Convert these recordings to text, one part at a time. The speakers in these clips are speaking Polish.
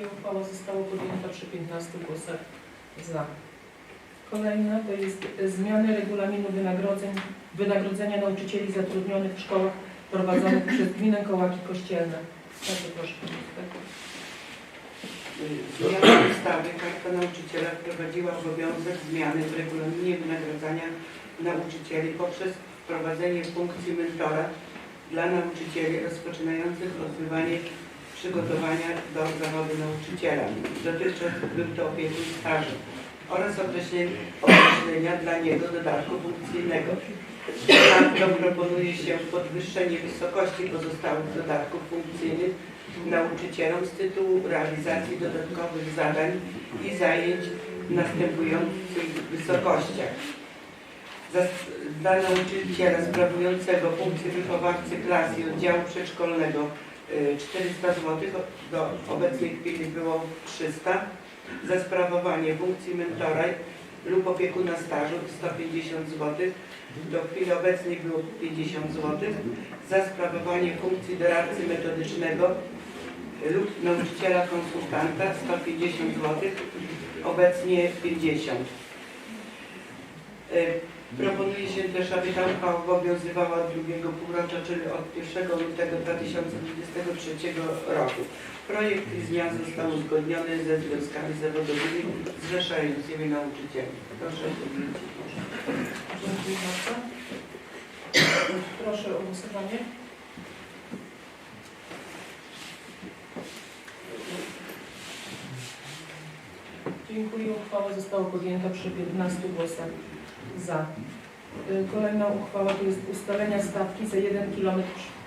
Uchwała została podjęta przy 15 głosach za. Kolejna to jest e, zmiany regulaminu wynagrodzeń, wynagrodzenia nauczycieli zatrudnionych w szkołach prowadzonych przez gminę Kołaki Kościelne. Bardzo proszę. Zmiana ustawy Karta Nauczyciela wprowadziła obowiązek zmiany w regulaminie wynagradzania nauczycieli poprzez wprowadzenie funkcji mentora dla nauczycieli rozpoczynających odbywanie przygotowania do zawodu nauczyciela. Dotychczas był to opiekun stażu oraz określenia dla niego dodatku funkcyjnego. Ponadto proponuje się podwyższenie wysokości pozostałych dodatków funkcyjnych nauczycielom z tytułu realizacji dodatkowych zadań i zajęć w następujących wysokościach. Dla nauczyciela sprawującego funkcję wychowawcy klas i oddziału przedszkolnego 400 zł, do obecnej chwili było 300. Za sprawowanie funkcji mentora lub opiekuna stażu 150 zł, do chwili obecnej było 50 zł. Za sprawowanie funkcji doradcy metodycznego lub nauczyciela konsultanta 150 zł, obecnie 50. Proponuje się też, aby ta uchwała obowiązywała od drugiego półrocza, czyli od 1 lutego 2023 roku. Projekt zmian został uzgodniony ze związkami zawodowymi zrzeszającymi nauczycieli. Proszę o. Dziękuję bardzo. Proszę o głosowanie. Dziękuję. Uchwała została podjęta przy 15 głosach za. Y, Kolejna uchwała to jest ustalenia stawki za 1 km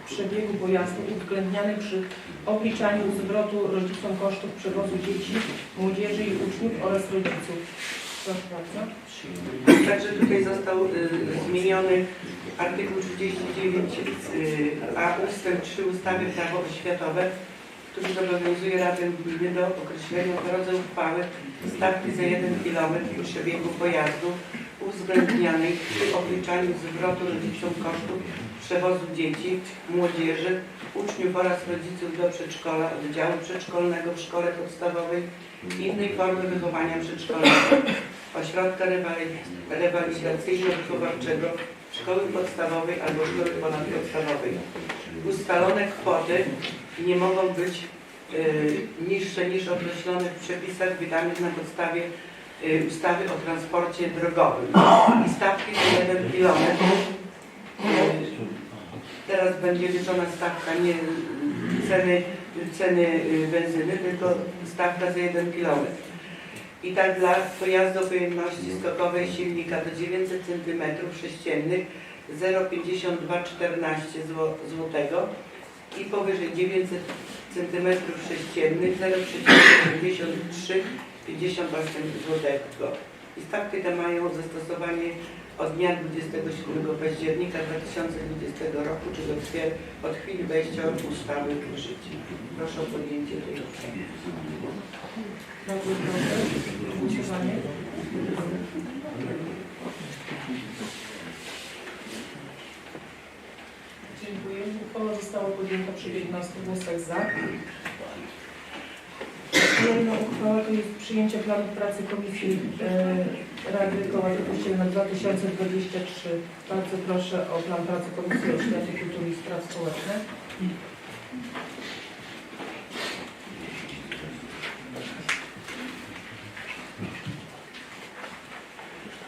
przebiegu pojazdu uwzględnianej przy obliczaniu zwrotu rodzicom kosztów przewozu dzieci, młodzieży i uczniów oraz rodziców. Proszę bardzo. Także tutaj został y, zmieniony artykuł 39 y, ustęp 3 ustawy prawo oświatowe, który zobowiązuje Radę Gminy do określenia w drodze uchwały stawki za 1 km przebiegu pojazdu uwzględnianej przy obliczaniu zwrotu rodzicom kosztów przewozu dzieci, młodzieży, uczniów oraz rodziców do przedszkola, oddziału przedszkolnego w szkole podstawowej innej formy wychowania przedszkolnego ośrodka rewali- rewalidacyjno-wychowawczego, szkoły podstawowej albo szkoły ponadpodstawowej. Ustalone kwoty nie mogą być y, niższe niż określone w przepisach wydanych na podstawie ustawy o transporcie drogowym. I stawki za 1 km. Teraz będzie liczona stawka nie y, ceny, ceny y, benzyny, tylko stawka za 1 km. I tak dla pojazdu o pojemności skokowej silnika do 900 cm3 0,5214 zł i powyżej 900 cm3 0,7358 zł. I stawki te mają zastosowanie od dnia 27 października 2020 roku, czyli od, od chwili wejścia ustawy w życie. Proszę o podjęcie tej uchwały. Dziękuję. Uchwała została podjęta przy 15 głosach za. Kolejna uchwała to jest przyjęcie planu pracy Komisji e, Rady Koła Kościelna na 2023. Bardzo proszę o plan pracy Komisji Oświaty, Kultury i Spraw Społecznych.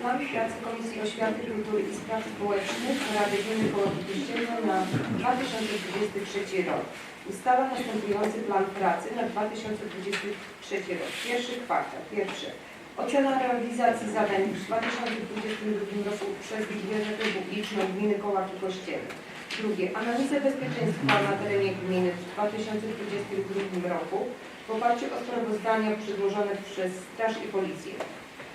Plan pracy Komisji Oświaty, Kultury i Spraw Społecznych Rady Gminy Kościelne na 2023 rok. Ustala następujący plan pracy na 2023 rok. Pierwszy kwartał. Pierwsze. Ocena realizacji zadań w 2022 roku przez Bibliotekę Publiczną Gminy Kołaki Kościelne. Drugie. Analiza bezpieczeństwa na terenie gminy w 2022 roku w oparciu o sprawozdania przedłożone przez Straż i Policję.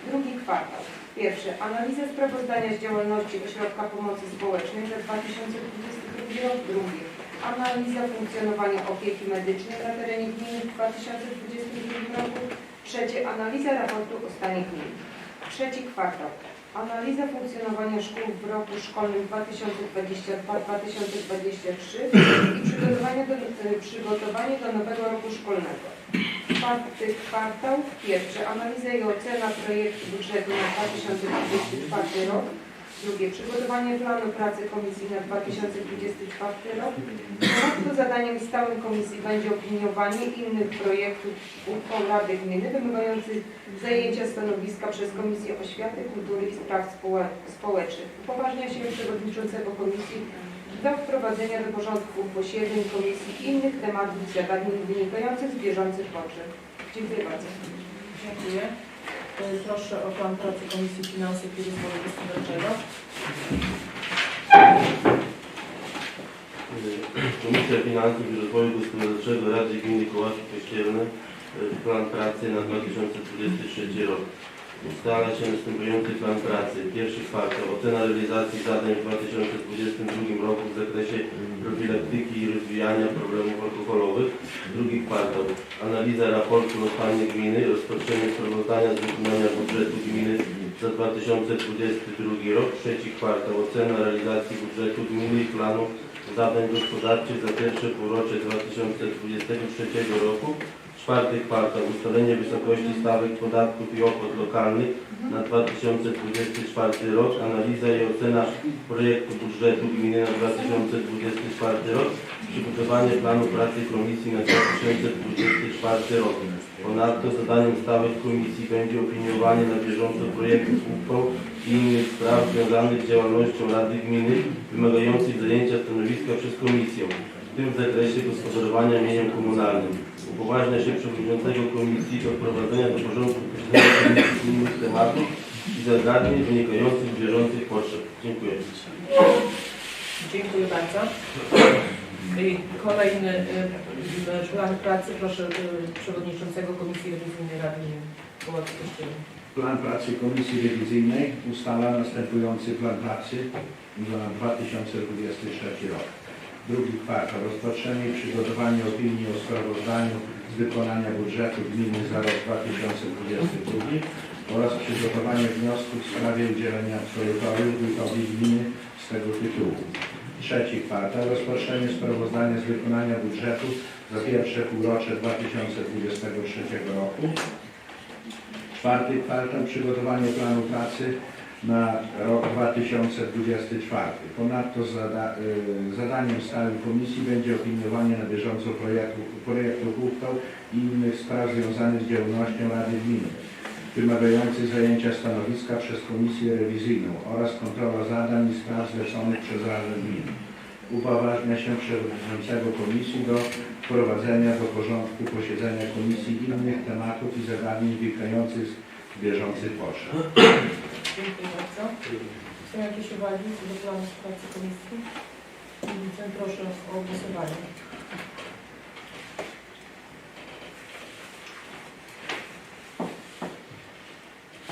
Drugi kwartał. Pierwsze. Analiza sprawozdania z działalności Ośrodka Pomocy Społecznej za 2022 rok. Drugie. Analiza funkcjonowania opieki medycznej na terenie gminy w 2022 roku. Trzecie. Analiza raportu o stanie gminy. Trzeci kwartał. Analiza funkcjonowania szkół w roku szkolnym 2022-2023 i przygotowanie do, przygotowanie do nowego roku szkolnego. Czwarty kwartał. Pierwsze, analiza i ocena projektu budżetu na 2024 rok. Drugie, przygotowanie planu pracy komisji na 2024 rok. Ponadto zadaniem stałym komisji będzie opiniowanie innych projektów uchwał Rady Gminy wymagających zajęcia stanowiska przez Komisję Oświaty, Kultury i Spraw Społe- Społecznych. Upoważnia się przewodniczącego komisji do wprowadzenia do porządku posiedzeń komisji innych tematów i zagadnień wynikających z bieżących potrzeb. Dziękuję bardzo. Dziękuję. Y, Proszę o plan pracy Komisji Finansów i Rozwoju Gospodarczego. Komisja Finansów i Rozwoju Gospodarczego Rady Gminy Kołaki Kościelne e, plan pracy na 2023 rok. Ustala się następujący plan pracy. Pierwszy kwartał ocena realizacji zadań w 2022 roku w zakresie profilaktyki i rozwijania problemów alkoholowych. Drugi kwartał analiza raportu stanie gminy, rozpatrzenie sprawozdania z wykonania budżetu gminy za 2022 rok. Trzeci kwartał ocena realizacji budżetu gminy i planu zadań gospodarczych za pierwsze półrocze 2023 roku. Czwarty kwartał ustalenie wysokości stawek podatków i opłat lokalnych na 2024 rok. Analiza i ocena projektu budżetu gminy na 2024 rok. Przygotowanie planu pracy komisji na 2024 rok. Ponadto zadaniem stałych komisji będzie opiniowanie na bieżąco projektów uchwał i innych spraw związanych z działalnością Rady Gminy wymagających zajęcia stanowiska przez komisję, w tym w zakresie gospodarowania mieniem komunalnym. Upoważnia się przewodniczącego komisji do wprowadzenia do porządku posiedzenia komisji innych tematów i zagadnień wynikających z bieżących potrzeb. Dziękuję. Dziękuję bardzo. I Kolejny y, y, plan pracy. Proszę y, Przewodniczącego Komisji Rewizyjnej Rady Gminy Kołaki Kościelne. Plan pracy Komisji Rewizyjnej ustala następujący plan pracy za 2023 rok. Drugi kwartał rozpatrzenie i przygotowanie opinii o sprawozdaniu z wykonania budżetu gminy za rok 2022 oraz przygotowanie wniosku w sprawie udzielenia absolutorium wójtowi gminy z tego tytułu. Trzeci kwartał rozpatrzenie sprawozdania z wykonania budżetu za pierwsze półrocze 2023 roku. Czwarty kwartał przygotowanie planu pracy na rok 2024. Ponadto zada, y, zadaniem stałym komisji będzie opiniowanie na bieżąco projektu, projektów uchwał i innych spraw związanych z działalnością Rady Gminy, wymagających zajęcia stanowiska przez komisję rewizyjną oraz kontrola zadań i spraw zleconych przez Radę Gminy. Upoważnia się przewodniczącego komisji do wprowadzenia do porządku posiedzenia komisji innych tematów i zagadnień wynikających z bieżących potrzeb. Dziękuję bardzo. Są jakieś uwagi co do planu pracy Komisji? Widzę. Proszę o głosowanie.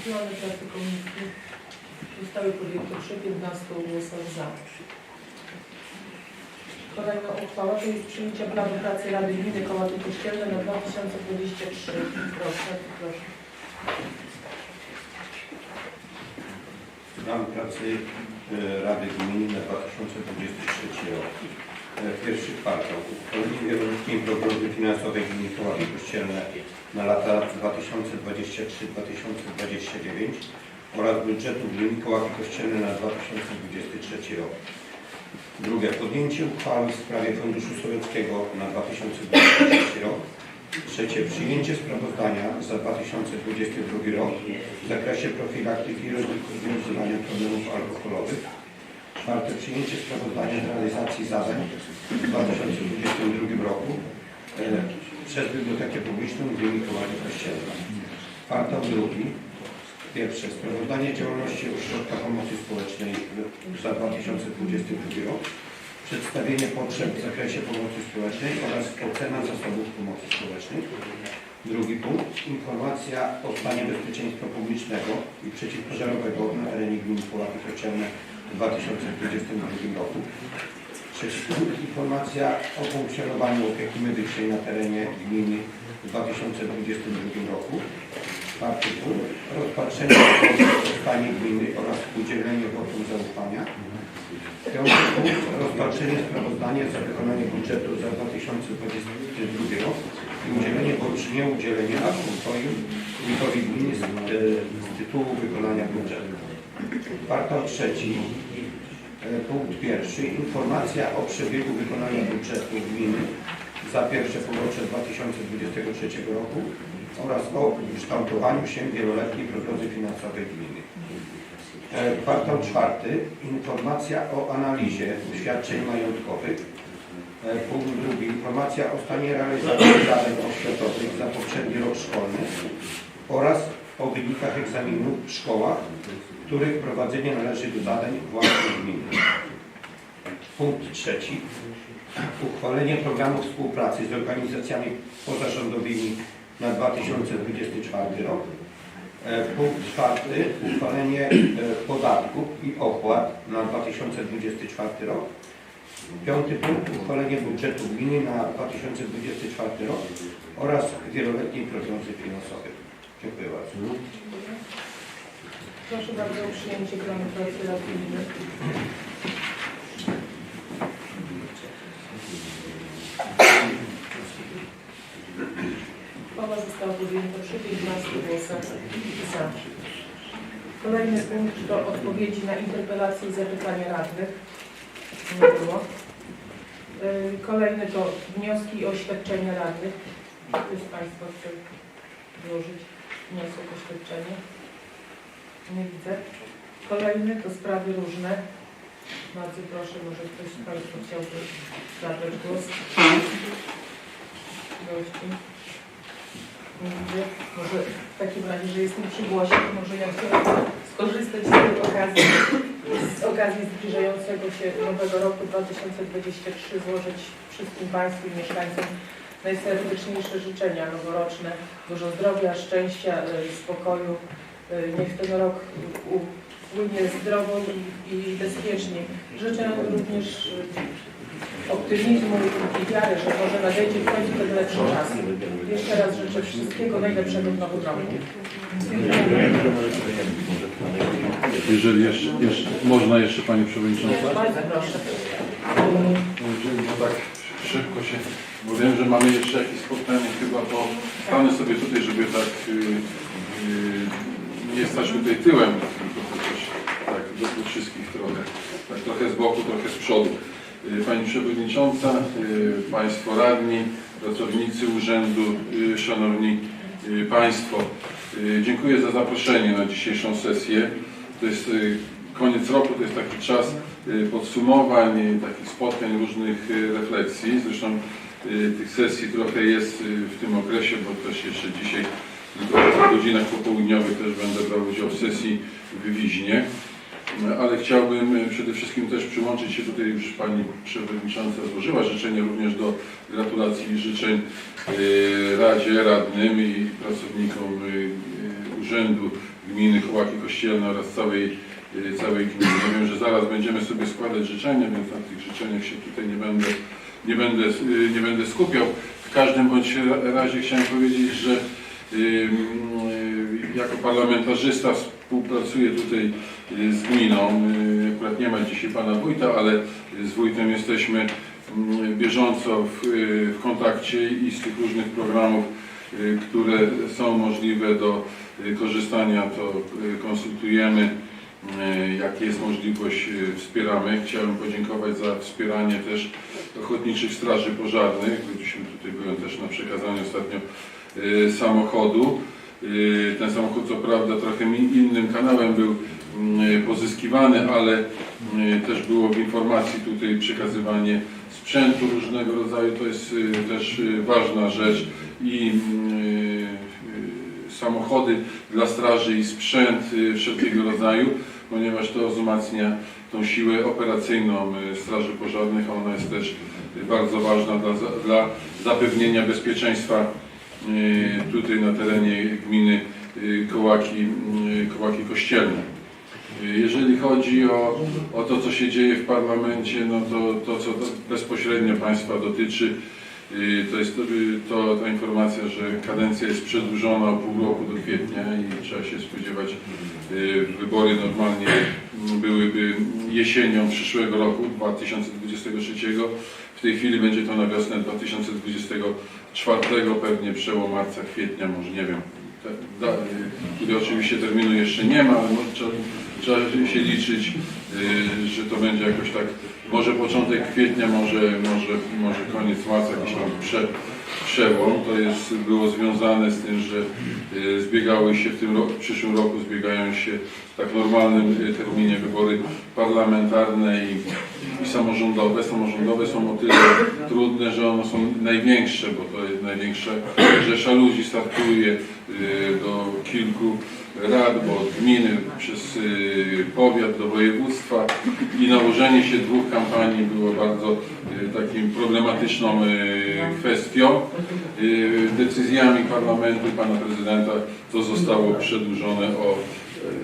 Plany pracy Komisji zostały podjęte przy 15 głosach za. Kolejna uchwała to jest przyjęcie planu pracy Rady Gminy Kołaty Kościelne na 2023. Proszę, proszę. Plan pracy e, Rady Gminy na 2023 rok. E, Pierwszy kwartał. Uchwalenie wieloletniej prognozy finansowej Gminy Kołaby Kościelne na lata 2023-2029 oraz budżetu Gminy Kołaby Kościelne na 2023 rok. Drugie. Podjęcie uchwały w sprawie Funduszu Sowieckiego na 2023 rok. Trzecie. Przyjęcie sprawozdania za 2022 rok w zakresie profilaktyki i rozwiązywania problemów alkoholowych. Czwarte. Przyjęcie sprawozdania z realizacji zadań w 2022 roku e, przez Bibliotekę Publiczną gminy Kołaby Kościelna. Kwartał drugi. Pierwsze. Sprawozdanie działalności Ośrodka Pomocy Społecznej za 2022 rok. Przedstawienie potrzeb w zakresie pomocy społecznej oraz ocena zasobów pomocy społecznej. Drugi punkt. Informacja o stanie bezpieczeństwa publicznego i przeciwpożarowego na terenie gminy Puławy Kościelne w 2022 roku. Trzeci punkt. Informacja o funkcjonowaniu opieki medycznej na terenie gminy w 2022 roku. Czwarty punkt. Rozpatrzenie o stanie gminy oraz udzielenie wotum zaufania. Piąty punkt. Rozpatrzenie sprawozdania za wykonanie budżetu za 2022 rok i udzielenie bądź nieudzielenie aktu upoju wójtowi gminy z, e, z tytułu wykonania budżetu. Kwartał trzeci, e, punkt pierwszy. Informacja o przebiegu wykonania budżetu gminy za pierwsze półrocze 2023 roku oraz o kształtowaniu się wieloletniej prognozy finansowej gminy. E, Kwartał czwarty. Informacja o analizie świadczeń majątkowych. E, Punkt drugi. Informacja o stanie realizacji zadań oświatowych za poprzedni rok szkolny oraz o wynikach egzaminów w szkołach, których prowadzenie należy do zadań własnych gminy. Punkt trzeci. Uchwalenie programu współpracy z organizacjami pozarządowymi na 2024 rok. E, Punkt czwarty. Uchwalenie e, podatków i opłat na 2024 rok. Piąty punkt. Uchwalenie budżetu gminy na 2024 rok oraz wieloletniej prognozy finansowej. Dziękuję bardzo. Proszę bardzo o przyjęcie planu pracy Gminy. Uchwała została podjęta przy 15 głosach za. Kolejny punkt to odpowiedzi na interpelacje i zapytania radnych. Nie było. Yy, Kolejny to wnioski i oświadczenia radnych. Ktoś z Państwa chce złożyć wniosek o oświadczenie? Nie widzę. Kolejny to sprawy różne. Bardzo proszę, może ktoś z Państwa chciałby zabrać głos. Gości. Widzę. Może w takim razie, że jestem przy głosie, to może ja chciałam skorzystać z tej okazji, z okazji zbliżającego się nowego roku 2023 złożyć wszystkim Państwu i mieszkańcom najserdeczniejsze życzenia noworoczne. Dużo zdrowia, szczęścia, y, spokoju, Y, Niech ten rok upłynie zdrowo i, i bezpiecznie. Życzę również y, optymizmu i wiary, że może nadejdzie w końcu ten lepszy czas. Jeszcze raz życzę wszystkiego najlepszego w nowym roku. Jeżeli jeszcze, jeszcze można jeszcze Pani Przewodnicząca? Bardzo proszę. Jeżeli bo tak szybko się, bo wiem, że mamy jeszcze jakieś spotkanie chyba, to stanę sobie tutaj, żeby tak y, y, nie stać tutaj tyłem, tylko chociaż tak do, do wszystkich trochę, tak trochę z boku, trochę z przodu. Y, Pani Przewodnicząca, y, Państwo radni, pracownicy urzędu, y, Szanowni Państwo, dziękuję za zaproszenie na dzisiejszą sesję. To jest koniec roku, to jest taki czas podsumowań, takich spotkań, różnych refleksji. Zresztą tych sesji trochę jest w tym okresie, bo też jeszcze dzisiaj w godzinach popołudniowych też będę brał udział w sesji w Wiźnie. Ale chciałbym y, przede wszystkim też przyłączyć się tutaj, już Pani Przewodnicząca złożyła życzenia również do gratulacji i życzeń y, Radzie, radnym i pracownikom y, Urzędu Gminy Kołaki Kościelne oraz całej całej gminy. Ja wiem, że zaraz będziemy sobie składać życzenia, więc na tych życzeniach się tutaj nie będę, nie będę, nie będę skupiał. W każdym bądź ra- razie chciałem powiedzieć, że jako parlamentarzysta współpracuję tutaj y, z gminą. Y, Akurat nie ma dzisiaj pana wójta, ale z wójtem jesteśmy mm, bieżąco w, y, w kontakcie i z tych różnych programów, które są możliwe do korzystania, to konsultujemy. Jakie jest możliwość, wspieramy. Chciałem podziękować za wspieranie też Ochotniczych Straży Pożarnych. Dzisiaj tutaj byłem też na przekazaniu ostatnio samochodu. E, Ten samochód co prawda trochę innym kanałem był mm, pozyskiwany, ale e, też było w informacji tutaj przekazywanie sprzętu różnego rodzaju. To jest e, też ważna rzecz i mm, samochody dla straży i sprzęt y, wszelkiego rodzaju, ponieważ to wzmacnia tą siłę operacyjną y, Straży Pożarnych, a ona jest też y, bardzo ważna dla, dla zapewnienia bezpieczeństwa y, tutaj na terenie gminy y, Kołaki, y, Kołaki Kościelne. Y, Jeżeli chodzi o, o to, co się dzieje w parlamencie, no to, to co bezpośrednio Państwa dotyczy, Y, To jest y, to, ta informacja, że kadencja jest przedłużona o pół roku do kwietnia i trzeba się spodziewać, y, wybory normalnie byłyby jesienią przyszłego roku, 2023, W tej chwili będzie to na wiosnę 2024, pewnie przełom marca, kwietnia, może nie wiem. Te- da- Tutaj oczywiście terminu jeszcze nie ma, ale może trzeba, trzeba się liczyć, y, że to będzie jakoś tak, może początek kwietnia, może, może, może koniec marca, jakiś tam prze, przełom. To jest, było związane z tym, że y, zbiegały się w tym roku, w przyszłym roku zbiegają się w tak normalnym y, terminie wybory parlamentarne i, i samorządowe. Samorządowe są o tyle trudne, że one są największe, bo to jest największa rzesza ludzi startuje y, do kilku rad, bo od gminy przez y, powiat do województwa i nałożenie się dwóch kampanii było bardzo y, takim problematyczną kwestią. Decyzjami parlamentu pana prezydenta to zostało przedłużone o,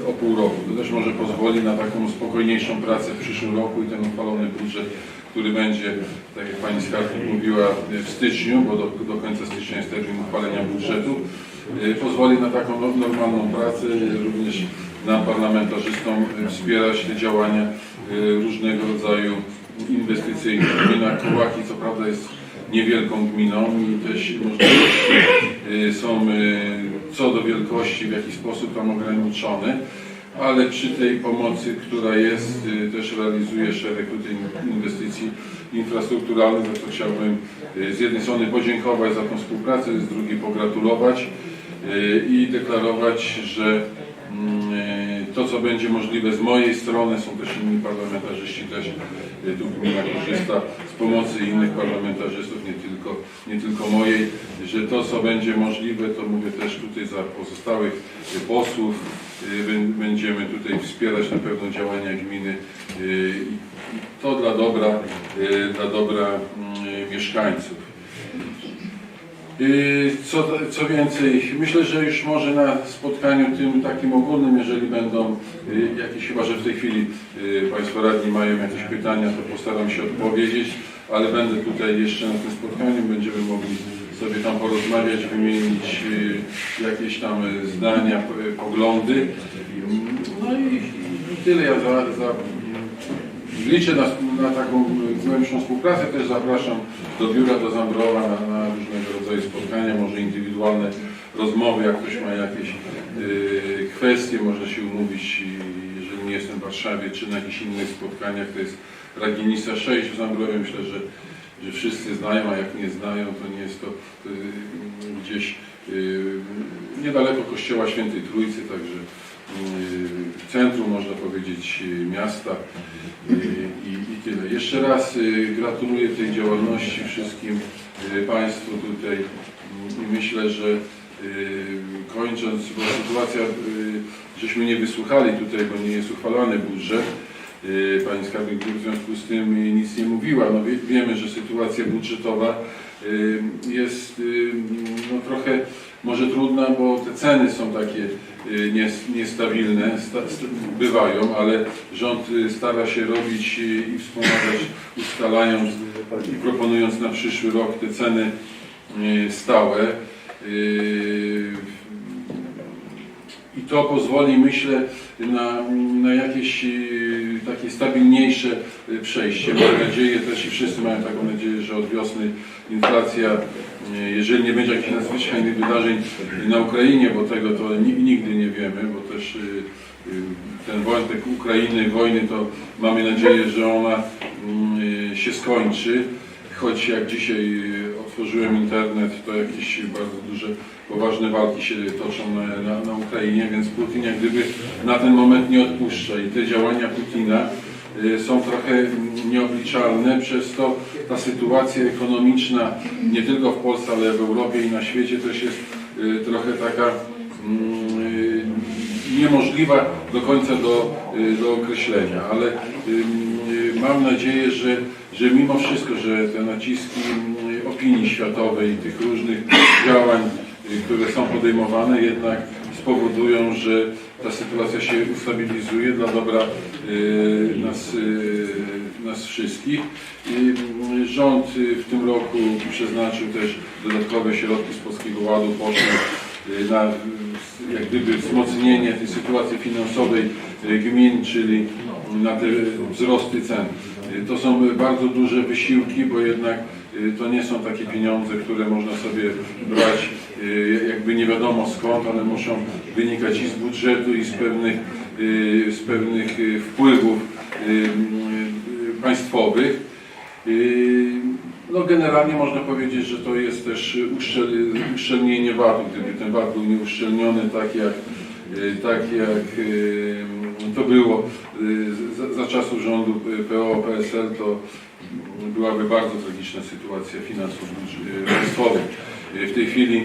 o pół roku. To też może pozwoli na taką spokojniejszą pracę w przyszłym roku i ten uchwalony budżet, który będzie, tak jak pani skarbnik mówiła, w styczniu, bo do, do końca stycznia jest termin uchwalenia budżetu, y, pozwoli na taką no- normalną pracę, również nam parlamentarzystom wspierać te działania y, różnego rodzaju inwestycyjne. Gmina Kołaki co prawda jest niewielką gminą i też możliwości y, są co do wielkości w jakiś sposób tam ograniczone, ale przy tej pomocy, która jest, y, też realizuje szereg tutaj inwestycji infrastrukturalnych, za to chciałbym y, z jednej strony podziękować za tą współpracę, z drugiej pogratulować y, i deklarować, że mm, to, co będzie możliwe z mojej strony, są też inni parlamentarzyści, też tu gmina korzysta z pomocy innych parlamentarzystów, nie tylko, nie tylko mojej, że to, co będzie możliwe, to mówię też tutaj za pozostałych y, posłów, bę- będziemy tutaj wspierać na pewno działania gminy i to dla dobra, dla dobra mm, mieszkańców. Yy, Co, co więcej, myślę, że już może na spotkaniu tym takim ogólnym, jeżeli będą yy, jakieś, chyba że w tej chwili yy, Państwo radni mają jakieś pytania, to postaram się odpowiedzieć, ale będę tutaj jeszcze na tym spotkaniu, będziemy mogli sobie tam porozmawiać, wymienić jakieś tam zdania, poglądy. No i tyle ja za, za Liczę na, na taką głębszą współpracę. Też zapraszam do biura, do Zambrowa na, na różnego rodzaju spotkania, może indywidualne rozmowy, jak ktoś ma jakieś y, kwestie, może się umówić, jeżeli nie jestem w Warszawie, czy na jakichś innych spotkaniach. To jest Raginisa 6 w Zambrowie. Myślę, że, że wszyscy znają, a jak nie znają, to nie jest to y, gdzieś y, niedaleko kościoła Świętej Trójcy, także centrum, można powiedzieć, y, miasta y, i, i tyle. Jeszcze raz y, gratuluję tej działalności wszystkim y, Państwu tutaj y, i myślę, że y, kończąc, bo sytuacja, y, żeśmy nie wysłuchali tutaj, bo nie jest uchwalany budżet, y, Pani Skarbnik w związku z tym nic nie mówiła. No, wie, wiemy, że sytuacja budżetowa y, jest y, no, trochę może trudna, bo te ceny są takie y, nies- niestabilne, sta, st- bywają, ale rząd y, stara się robić y, i wspomagać, ustalając i proponując na przyszły rok te ceny stałe. I to pozwoli, myślę, na, na jakieś takie stabilniejsze przejście. Mam nadzieję też i wszyscy mają taką nadzieję, że od wiosny inflacja, jeżeli nie będzie jakichś nadzwyczajnych wydarzeń na Ukrainie, bo tego to ni- nigdy nie wiemy, bo też y, y, ten wątek Ukrainy, wojny, to mamy nadzieję, że ona y, się skończy. Choć jak dzisiaj otworzyłem internet, to jakieś bardzo duże, poważne walki się toczą na, na, na Ukrainie, więc Putin jak gdyby na ten moment nie odpuszcza i te działania Putina są trochę mm, nieobliczalne, przez to ta sytuacja ekonomiczna nie tylko w Polsce, ale w Europie i na świecie też jest y, trochę taka mm, y, niemożliwa do końca do, y, do określenia, ale mam nadzieję, że, że mimo wszystko, że te naciski y, opinii światowej i tych różnych działań, które są podejmowane, jednak spowodują, że ta sytuacja się ustabilizuje dla dobra y, nas, y, nas wszystkich. Y, rząd y, w tym roku przeznaczył też dodatkowe środki z Polskiego Ładu, poszły na jak gdyby wzmocnienie tej sytuacji finansowej gmin, czyli na te wzrosty cen To są bardzo duże wysiłki, bo jednak to nie są takie pieniądze, które można sobie brać y, jakby nie wiadomo skąd, ale muszą wynikać i z budżetu, i z pewnych, y, z pewnych y, wpływów y, y, państwowych. Y, No generalnie można powiedzieć, że to jest też uszczel, uszczelnienie VAT-u. Gdyby ten VAT był nieuszczelniony tak jak, y, tak jak y, to było y, za, za czasów rządu PO-PSL, to byłaby bardzo tragiczna sytuacja finansów państwowych. W tej chwili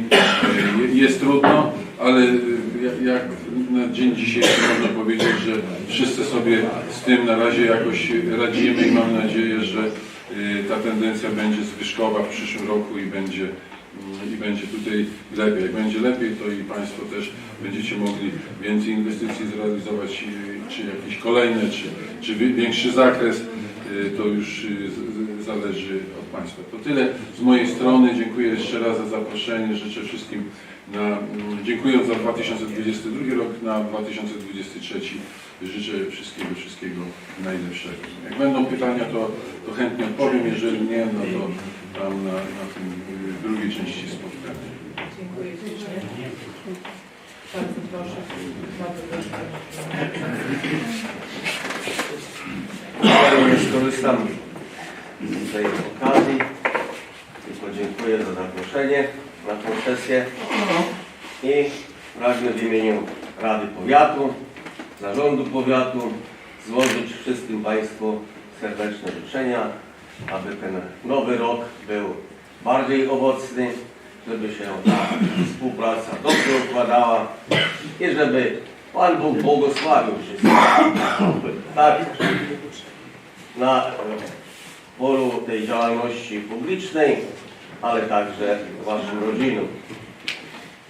y, jest trudno, ale y, jak- na dzień dzisiejszy można powiedzieć, że wszyscy sobie z tym na razie jakoś radzimy i mam nadzieję, że y, ta tendencja będzie zwyżkowa w przyszłym roku i będzie, mm, i będzie tutaj lepiej. Jak będzie lepiej, to i Państwo też będziecie mogli więcej inwestycji zrealizować, czy jakieś kolejne, czy, czy wi- większy zakres. Y, To już y, zależy od Państwa. To tyle z mojej strony. Dziękuję jeszcze raz za zaproszenie. Życzę wszystkim na, mm, dziękuję za 2022 rok, na 2023 życzę wszystkiego, wszystkiego najlepszego. Jak będą pytania, to, to chętnie odpowiem. Jeżeli nie, no to tam na, na tym y, drugiej części spotkania. Dziękuję. Bardzo proszę. Bardzo proszę. Również skorzystam z tej okazji. I podziękuję za zaproszenie na tę sesję. I pragnę w imieniu Rady Powiatu, Zarządu Powiatu złożyć wszystkim Państwu serdeczne życzenia, aby ten nowy rok był bardziej owocny, żeby się współpraca dobrze układała i żeby Pan Bóg błogosławił wszystkich. Tak, na polu tej działalności publicznej, ale także Waszym rodzinom.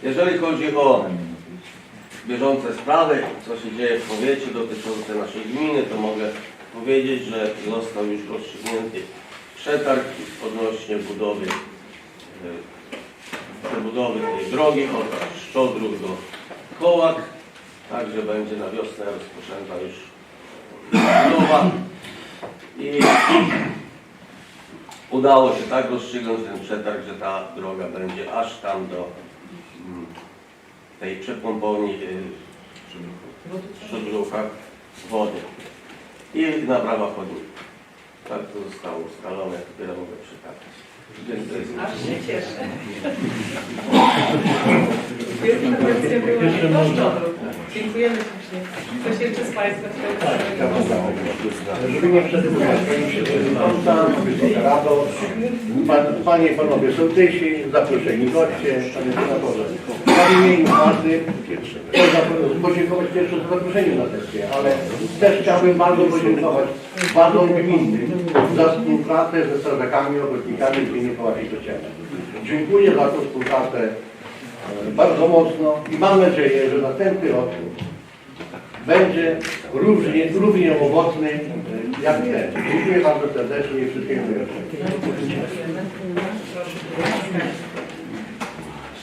Jeżeli chodzi o bieżące sprawy, co się dzieje w powiecie dotyczące naszej gminy, to mogę powiedzieć, że został już rozstrzygnięty przetarg odnośnie budowy e, przebudowy tej drogi od Szczodrów do Kołak. Także będzie na wiosnę rozpoczęta już budowa. I udało się tak rozstrzygnąć ten przetarg, że ta droga będzie aż tam do mm, tej przepompowni y, w Szczodrówkach wody i naprawa chodnika. Tak to zostało ustalone, tyle mogę przekazać. Aż się cieszę. Była dobrze. Dziękujemy ślicznie. Ktoś jeszcze z Państwa chciał Żeby nie przedłużać, Pani Przewodnicząca, Wysoka Rado, pan, Panie i Panowie Sołtysi, zaproszeni goście, Panie Senatorze. W imieniu chcę zapro- podziękować pierwsze za zaproszenie na sesję, ale też chciałbym bardzo podziękować władzom gminy za współpracę ze strażakami, ochotnikami Kołaczy Kościelne. Dziękuję za tę współpracę bardzo mocno i mam nadzieję, że następny rok będzie równie, równie owocny e, jak ten. Dziękuję bardzo serdecznie i wszystkiego.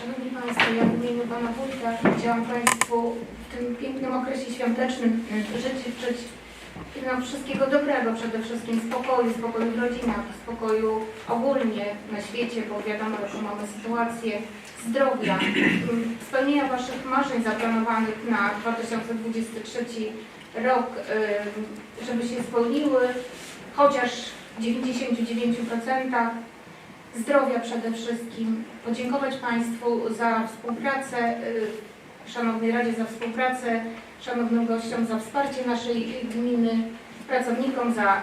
Szanowni Państwo, ja w imieniu Pana Wójta chciałam Państwu w tym pięknym okresie świątecznym y, no, wszystkiego dobrego, przede wszystkim spokoju, spokoju w rodzinach, spokoju ogólnie na świecie, bo wiadomo, jaką mamy sytuację, zdrowia, spełnienia Waszych marzeń zaplanowanych na 2023 rok, żeby się spełniły, chociaż w 99% zdrowia przede wszystkim, podziękować Państwu za współpracę, y, Szanownej Radzie za współpracę, szanownym gościom za wsparcie naszej gminy, pracownikom za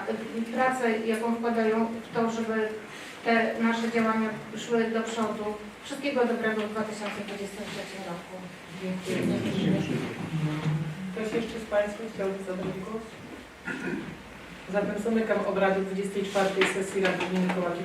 pracę, jaką wkładają w to, żeby te nasze działania szły do przodu. Wszystkiego dobrego w 2023 roku. Dziękuję. Ktoś jeszcze z Państwa chciałby zabrać głos? Zatem zamykam obrady 24 sesji Rady Gminy Kołaki